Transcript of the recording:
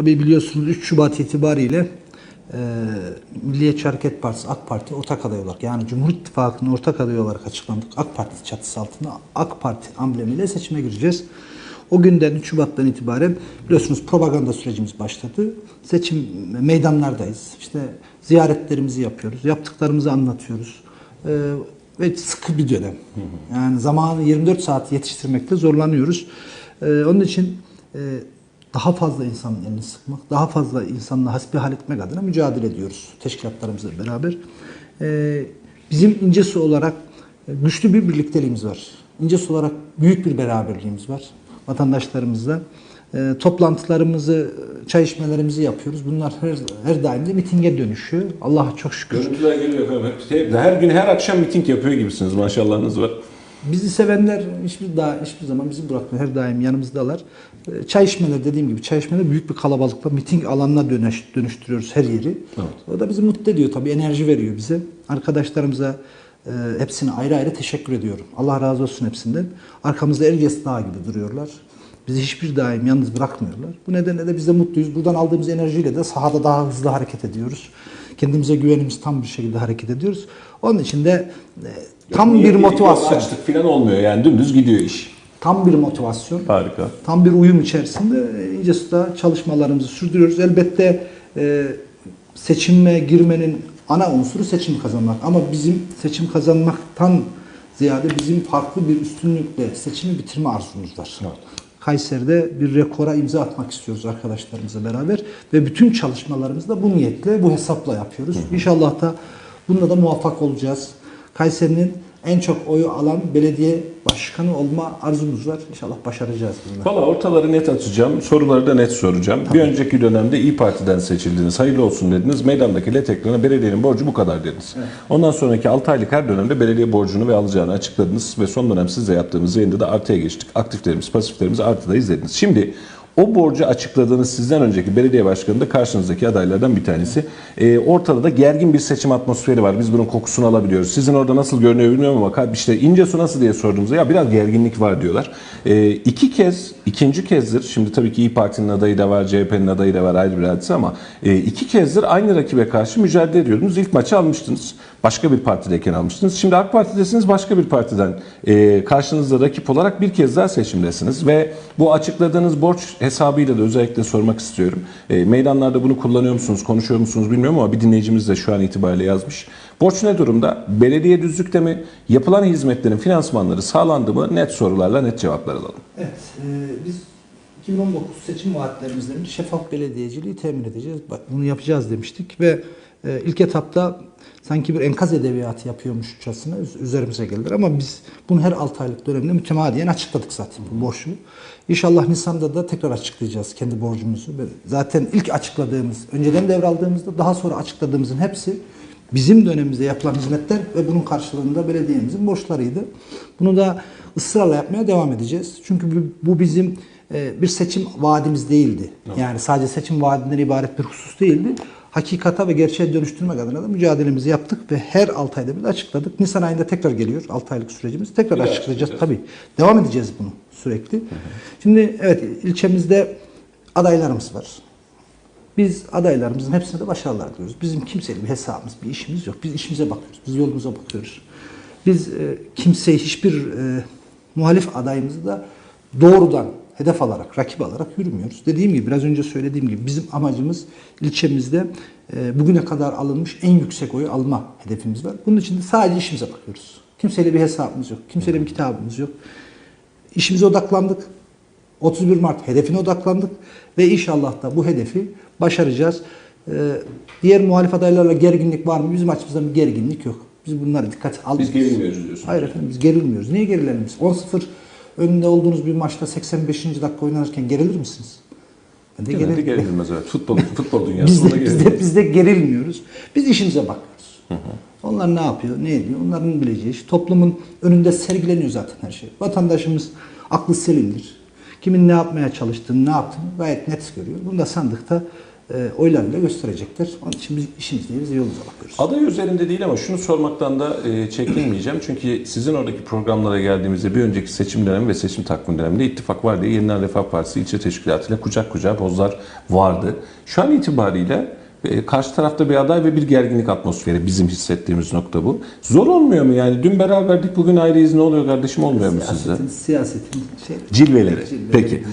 Tabii biliyorsunuz 3 Şubat itibariyle e, Milliyetçi Hareket Partisi AK Parti ortak aday olarak yani Cumhur İttifakı'nın ortak adayı olarak açıklandık. AK Parti çatısı altında AK Parti amblemiyle seçime gireceğiz. O günden 3 Şubat'tan itibaren biliyorsunuz propaganda sürecimiz başladı. Seçim meydanlardayız. İşte ziyaretlerimizi yapıyoruz. Yaptıklarımızı anlatıyoruz. E, ve sıkı bir dönem. Yani zamanı 24 saat yetiştirmekte zorlanıyoruz. E, onun için e, daha fazla insanın elini sıkmak, daha fazla insanla hasbihal etmek adına mücadele ediyoruz teşkilatlarımızla beraber. Ee, bizim İncesu olarak e, güçlü bir birlikteliğimiz var. İncesu olarak büyük bir beraberliğimiz var vatandaşlarımızla. Ee, toplantılarımızı, çay içmelerimizi yapıyoruz. Bunlar her, her daim de mitinge dönüşüyor. Allah'a çok şükür. Görüntüler geliyor efendim. Her gün her akşam miting yapıyor gibisiniz maşallahınız var. Bizi sevenler hiçbir daha hiçbir zaman bizi bırakmıyor. Her daim yanımızdalar. Ee, Çay içmeler dediğim gibi çay içmeler büyük bir kalabalıkla miting alanına dönüş, dönüştürüyoruz her yeri. Evet. O da bizi mutlu ediyor tabii enerji veriyor bize. Arkadaşlarımıza e, hepsine ayrı ayrı teşekkür ediyorum. Allah razı olsun hepsinden. Arkamızda Erciyes Dağı gibi duruyorlar. Bizi hiçbir daim yalnız bırakmıyorlar. Bu nedenle de biz de mutluyuz. Buradan aldığımız enerjiyle de sahada daha hızlı hareket ediyoruz. Kendimize güvenimiz tam bir şekilde hareket ediyoruz. Onun için de e, tam bir Niyet- motivasyon. Açtık falan olmuyor yani dümdüz gidiyor iş. Tam bir motivasyon. Harika. Tam bir uyum içerisinde İncesu'da çalışmalarımızı sürdürüyoruz. Elbette e, seçime girmenin ana unsuru seçim kazanmak. Ama bizim seçim kazanmaktan ziyade bizim farklı bir üstünlükle seçimi bitirme arzumuz var. Evet. Kayseri'de bir rekora imza atmak istiyoruz arkadaşlarımızla beraber ve bütün çalışmalarımızı da bu niyetle, bu hesapla yapıyoruz. İnşallah da bunda da muvaffak olacağız. Kayseri'nin en çok oyu alan belediye başkanı olma arzumuz var. İnşallah başaracağız bunu. Valla ortaları net açacağım. Soruları da net soracağım. Bir önceki dönemde İyi Parti'den seçildiniz. Hayırlı olsun dediniz. Meydandaki LED ekrana belediyenin borcu bu kadar dediniz. Ondan sonraki 6 aylık her dönemde belediye borcunu ve alacağını açıkladınız. Ve son dönem sizle yaptığımız yayında da artıya geçtik. Aktiflerimiz, pasiflerimizi artıda izlediniz. Şimdi o borcu açıkladığınız sizden önceki belediye başkanı da karşınızdaki adaylardan bir tanesi. Ee, ortada da gergin bir seçim atmosferi var. Biz bunun kokusunu alabiliyoruz. Sizin orada nasıl görünüyor bilmiyorum ama işte İncesu nasıl diye sorduğumuzda ya biraz gerginlik var diyorlar. Ee, iki kez, ikinci kezdir. Şimdi tabii ki İyi Parti'nin adayı da var, CHP'nin adayı da var ayrı bir hadise ama e, iki kezdir aynı rakibe karşı mücadele ediyordunuz. İlk maçı almıştınız. Başka bir partideyken almıştınız. Şimdi AK Parti'desiniz başka bir partiden e, karşınızda rakip olarak bir kez daha seçimdesiniz ve bu açıkladığınız borç hesabıyla da özellikle sormak istiyorum. E, meydanlarda bunu kullanıyor musunuz, konuşuyor musunuz bilmiyorum ama bir dinleyicimiz de şu an itibariyle yazmış. Borç ne durumda? Belediye düzlükte mi? Yapılan hizmetlerin finansmanları sağlandı mı? Net sorularla net cevaplar alalım. Evet, e, biz 2019 seçim vaatlerimizden şeffaf belediyeciliği temin edeceğiz. Bunu yapacağız demiştik ve e, ilk etapta sanki bir enkaz edebiyatı yapıyormuşçasına üz- üzerimize geldiler. Ama biz bunu her 6 aylık dönemde mütemadiyen açıkladık zaten bu borcu. İnşallah Nisan'da da tekrar açıklayacağız kendi borcumuzu. Zaten ilk açıkladığımız, önceden devraldığımızda daha sonra açıkladığımızın hepsi bizim dönemimizde yapılan hizmetler ve bunun karşılığında belediyemizin borçlarıydı. Bunu da ısrarla yapmaya devam edeceğiz. Çünkü bu, bu bizim e, bir seçim vaadimiz değildi. Yani sadece seçim vaadinden ibaret bir husus değildi. Hakikata ve gerçeğe dönüştürmek adına da mücadelemizi yaptık ve her 6 ayda bir açıkladık. Nisan ayında tekrar geliyor 6 aylık sürecimiz. Tekrar Bir daha açıklayacağız açıklayacağız. tabii. Devam edeceğiz bunu sürekli. Şimdi evet ilçemizde adaylarımız var. Biz adaylarımızın hepsine de başarılar diliyoruz. Bizim kimseyle bir hesabımız, bir işimiz yok. Biz işimize bakıyoruz. Biz yolumuza bakıyoruz. Biz e, kimseyi hiçbir e, muhalif adayımızı da doğrudan hedef alarak, rakip alarak yürümüyoruz. Dediğim gibi, biraz önce söylediğim gibi bizim amacımız ilçemizde e, bugüne kadar alınmış en yüksek oyu alma hedefimiz var. Bunun için de sadece işimize bakıyoruz. Kimseyle bir hesabımız yok. Kimseyle bir kitabımız yok. İşimize odaklandık. 31 Mart hedefine odaklandık ve inşallah da bu hedefi başaracağız. Ee, diğer muhalif adaylarla gerginlik var mı? Bizim açımızdan bir gerginlik yok. Biz bunları dikkat almıyoruz. Biz gerilmiyoruz diyorsunuz. Hayır efendim biz gerilmiyoruz. Niye gerilelim biz? 10-0 önünde olduğunuz bir maçta 85. dakika oynanırken gerilir misiniz? Ben de Genelde geril- gerilmez evet. Futbol, futbol biz dünyasında de, biz, de, biz de gerilmiyoruz. Biz işimize bakıyoruz. Onlar ne yapıyor, ne ediyor? Onların bileceği iş. Toplumun önünde sergileniyor zaten her şey. Vatandaşımız aklı selimdir. Kimin ne yapmaya çalıştığını, ne yaptığını gayet net görüyor. Bunu da sandıkta oylarıyla gösterecektir. Onun için biz işimizdeyiz, yolumuza bakıyoruz. Aday üzerinde değil ama şunu sormaktan da e, çekinmeyeceğim. Çünkü sizin oradaki programlara geldiğimizde bir önceki seçim dönemi ve seçim takvim döneminde ittifak var diye Yeniden Refah Partisi ilçe teşkilatıyla kucak kucağa pozlar vardı. Şu an itibariyle e, karşı tarafta bir aday ve bir gerginlik atmosferi bizim hissettiğimiz nokta bu. Zor olmuyor mu yani? Dün beraberdik bugün ayrıyız ne oluyor kardeşim olmuyor mu sizde? Siyasetin şey, Cilveleri. Cilveleri. Peki.